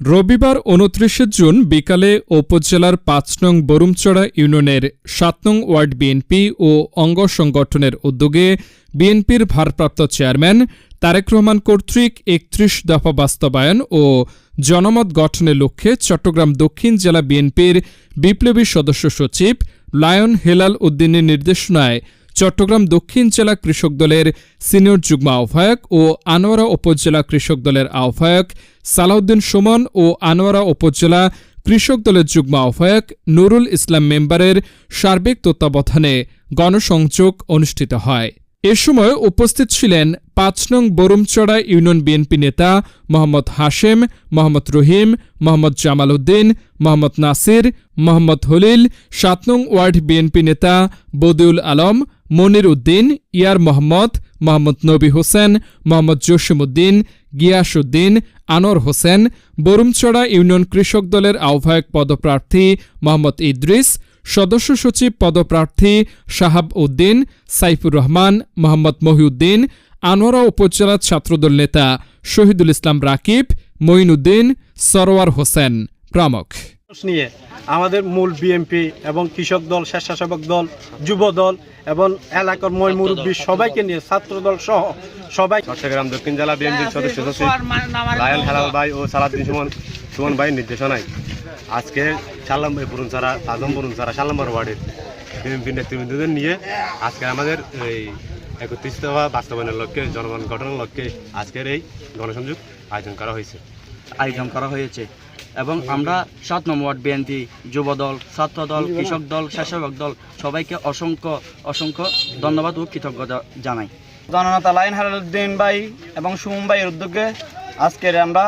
রবিবার উনত্রিশে জুন বিকালে উপজেলার পাঁচ নং বরুমচড়া ইউনিয়নের সাত নং ওয়ার্ড বিএনপি ও অঙ্গ সংগঠনের উদ্যোগে বিএনপির ভারপ্রাপ্ত চেয়ারম্যান তারেক রহমান কর্তৃক একত্রিশ দফা বাস্তবায়ন ও জনমত গঠনের লক্ষ্যে চট্টগ্রাম দক্ষিণ জেলা বিএনপির বিপ্লবী সদস্য সচিব লায়ন হেলাল উদ্দিনের নির্দেশনায় চট্টগ্রাম দক্ষিণ জেলা কৃষক দলের সিনিয়র যুগ্ম আহ্বায়ক ও আনোয়ারা উপজেলা কৃষক দলের আহ্বায়ক সালাউদ্দিন সুমন ও আনোয়ারা উপজেলা কৃষক দলের যুগ্ম আহ্বায়ক নুরুল ইসলাম মেম্বারের সার্বিক তত্ত্বাবধানে গণসংযোগ অনুষ্ঠিত হয়। এ সময় উপস্থিত ছিলেন পাঁচ নং বরুমচড়া ইউনিয়ন বিএনপি নেতা মোহাম্মদ হাশেম, মোহাম্মদ রহিম, মোহাম্মদ জামাল উদ্দিন, মোহাম্মদ নাসির, মোহাম্মদ হলিল, সাত নং ওয়ার্ড বিএনপি নেতা বদিউল আলম, মনির উদ্দিন, ইয়ার মোহাম্মদ মোহাম্মদ নবী হোসেন, মোহাম্মদ জসিমউদ্দিন গিয়াসউদ্দিন আনোয়ার হোসেন, বরুমচড়া ইউনিয়ন কৃষক দলের আহ্বায়ক পদপ্রার্থী মোহাম্মদ ইদ্রিস, সদস্য সচিব পদপ্রার্থী শাহাব উদ্দিন, সাইফুর রহমান, মোহাম্মদ মহিউদ্দিন আনোয়ারা উপজেলা ছাত্রদল নেতা শহীদুল ইসলাম রাকিব মঈনুদ্দিন সরোয়ার হোসেন প্রমুখ নিয়ে আমাদের মূল বিএমপি এবং কৃষক দল স্বেচ্ছাসেবক দল যুব দল এবং এলাকার মই মুরব্বী সবাইকে নিয়ে ছাত্র দল সহ সবাই চট্টগ্রাম দক্ষিণ জেলা বিএনপির সদস্য সচিব লায়ন হেলাল ভাই ও সালাদ্দিন সুমন সুমন ভাইয়ের নির্দেশনায় আজকে সাল্লাম ভাই বরুণসারা আজম বরুণসারা সাল্লাম্বর ওয়ার্ডের বিএনপি নেতৃবৃন্দদের নিয়ে আজকে আমাদের এই একত্রিশ দফা বাস্তবায়নের লক্ষ্যে জনগণ গঠনের লক্ষ্যে আজকের এই গণসংযোগ আয়োজন করা হয়েছে। আয়োজন করা হয়েছে। এবং আমরা সাত নম্বর ওয়ার্ড বিএনপি যুব দল ছাত্র দল কৃষক দল স্বেচ্ছাসেবক দল সবাইকে অসংখ্য অসংখ্য ধন্যবাদ ও কৃতজ্ঞতা জানাই। জননেতা লাইন হারুদ্দিন ভাই এবং সুমন ভাইয়ের উদ্যোগে আজকের আমরা